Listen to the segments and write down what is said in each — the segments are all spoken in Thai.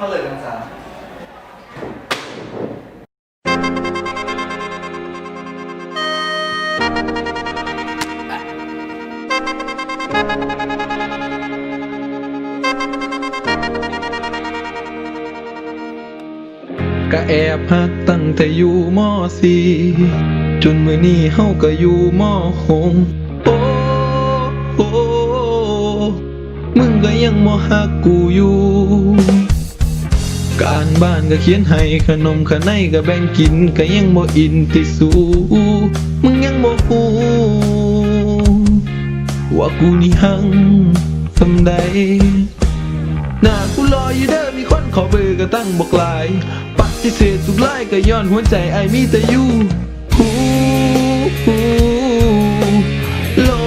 มาเลยกันซะก็แอบฮักตั้งแต่อยู่มอสีจนมือนี้เฮาก็อยู่มอหงโอ้โอ้มึงก็ยังบ่ฮักกูอยู่ การบ้านก็เขียนให้ขนมขนายก็แบ่งกินก็ยังบ่อินติสูมึงยังบ่ฮู้ว่ากูนี่หังสำใดหน้ากูรออยู่เด้อมีคนขอเบอร์ก็ตั้งบอกหลายปฏิเสธทุกไล่ก็ย้อนหัวใจไอ้มีแต่อยู่หูหูรอ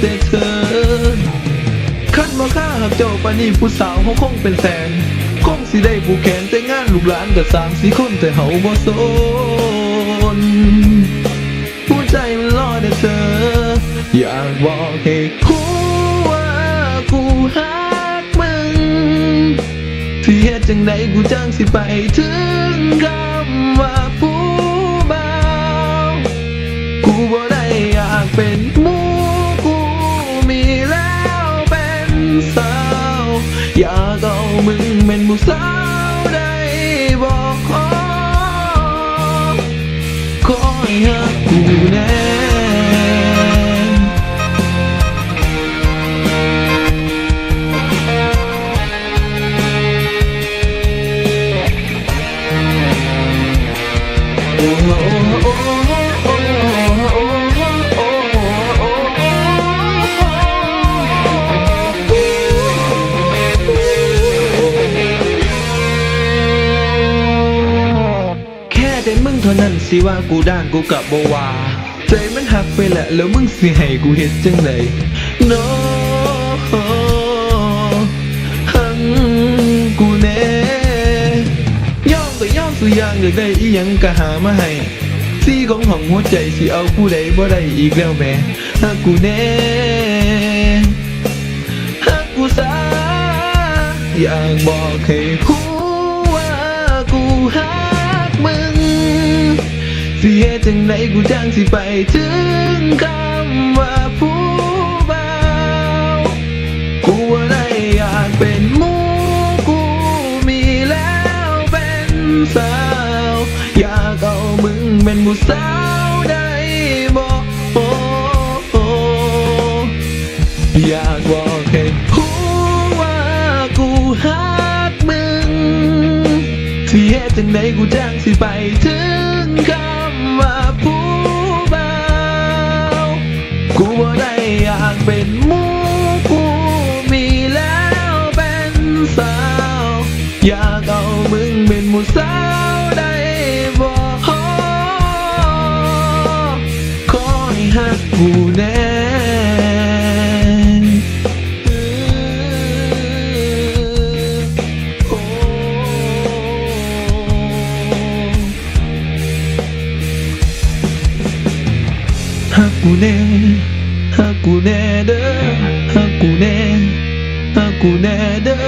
แต่เธอคันบ่ค่าหักเจ้าปานี้ผู้สาวเขาคงเป็นแสน สิได้ผู้แขนแต่งงานลูกหลานก็สามสี่คนแต่เฮาบ่สนหัวใจมันรอแต่เธอ อยากบอกให้รู้ว่ากูฮักมึงที่เฮ็ดจังใดกูจังสิไปถึงคำว่าผู้บ่าวกูบ่ได้อยากเป็นมูกูมีแล้วเป็นสาว อยากเอามึงเป็นผู้สาวได้บอกขอขอให้หักกูแน่แท่านั้นสิว่ากูด้านกูกับบวาใจมันหักไปแหละแล้วมึงสิให้กูเฮ็ดจังได No หังกูแน่ย่อมก็ย่อมสุยางอยากได้อีหยังก็หามาให้สีของของหัวใจสิเอาผู้ใดบ่ได้อีกแล้วแม่หักกูแน่หักกูซาอยากบอกให้รู้ เฮ็ดจังไดกูจังสิไปถึงคำว่าผู้บ่าวกูว่าได้อยากเป็นมูกูมีแล้วเป็นสาว อยากเอามึงเป็นผู้สาวได้บอกโออยากบอกให้รู้ว่ากูฮักมึงเฮ็ดจังใดกูจังสิไปถึงคำ เป็นมูกูมีแล้วเป็นสาว อยากเอามึงเป็นมูสาวได้บ่ขอให้หักกูแน่ฮักกูแน่ Hakune de Hakune Hakune de